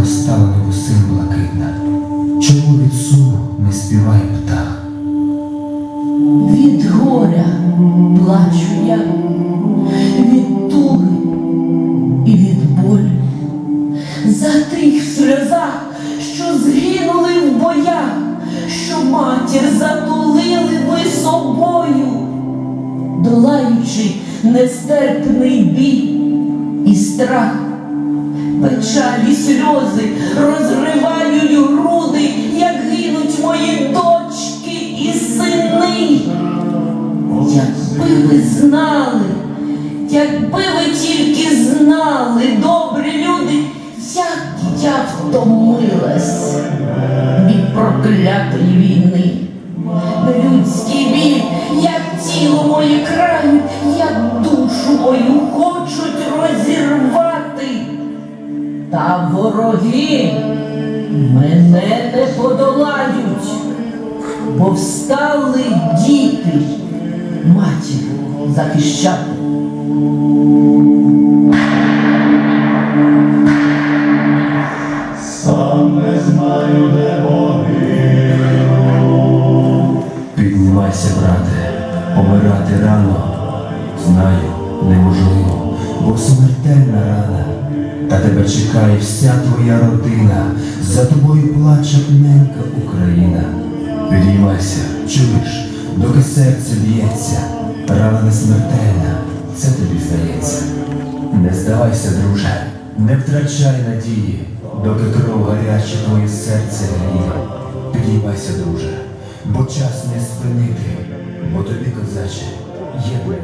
розстала новосин блакитна. Чому від суму не співає птах? Від горя плачу я, від туги і від болю. За тих сльозах, що згинули в боях, що матір затулили ви собою, долаючи нестерпний біль і страх. Печалі сльози розривають груди, як гинуть мої дочки і сини. Якби ви знали, якби ви тільки знали, добрі люди, як я втомилась від проклятої війни. Людський біль, Вороги мене не подолають, бо встали діти матір захищати. Сам не знаю, де могилу. Піднімайся, брате, помирати рано. Знаю, неможливо, бо смертельна рана. Та тебе чекає вся твоя родина. За тобою плаче ненька Україна. Підіймайся, чуєш, доки серце б'ється. Рана не смертельна, це тобі здається. Не здавайся, друже, не втрачай надії, доки кров гаряча твоє серце гріє. Підіймайся, друже, бо час не спинити, бо тобі, козаче, є для